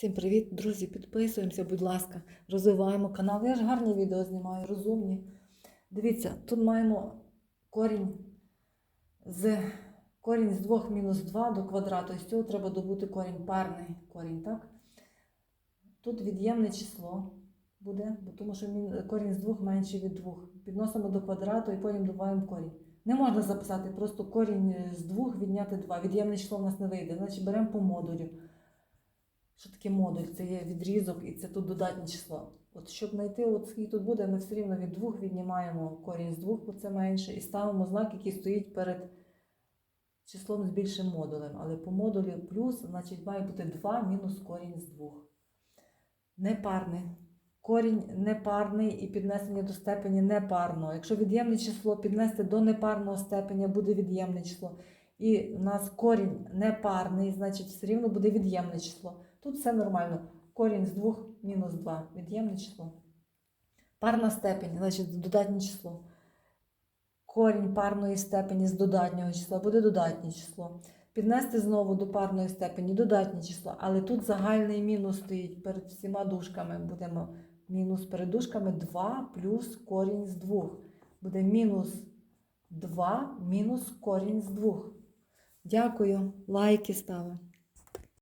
Всім привіт, друзі! Підписуємося, будь ласка, розвиваємо канал. Я ж гарні відео знімаю, розумні. Дивіться, тут маємо корінь з корінь з 2 мінус 2 до квадрату. З цього треба добути корінь, парний корінь, так? Тут від'ємне число буде, тому що корінь з 2 менший від 2. Підносимо до квадрату і потім добавимо корінь. Не можна записати просто корінь з 2 відняти 2. Від'ємне число в нас не вийде. Значить беремо по модулю. Що таке модуль? Це є відрізок і це тут додатнє число. От щоб знайти, от скільки тут буде, ми все рівно від 2 віднімаємо корінь з 2, бо це менше, і ставимо знак, який стоїть перед числом з більшим модулем. Але по модулі плюс, значить, має бути 2 мінус корінь з 2. Непарний. Корінь непарний і піднесення до степені непарного. Якщо від'ємне число піднести до непарного степеня, буде від'ємне число. І у нас корінь непарний, значить все рівно буде від'ємне число. Тут все нормально. Корінь з 2 мінус 2. Від'ємне число. Парна степень, значить додатнє число. Корінь парної степені з додатнього числа буде додатнє число. Піднести знову до парної степені додатнє число, але тут загальний мінус стоїть перед всіма дужками. Будемо мінус перед дужками 2 плюс корінь з 2. Буде мінус 2 мінус корінь з 2. Дякую, лайки ставимо.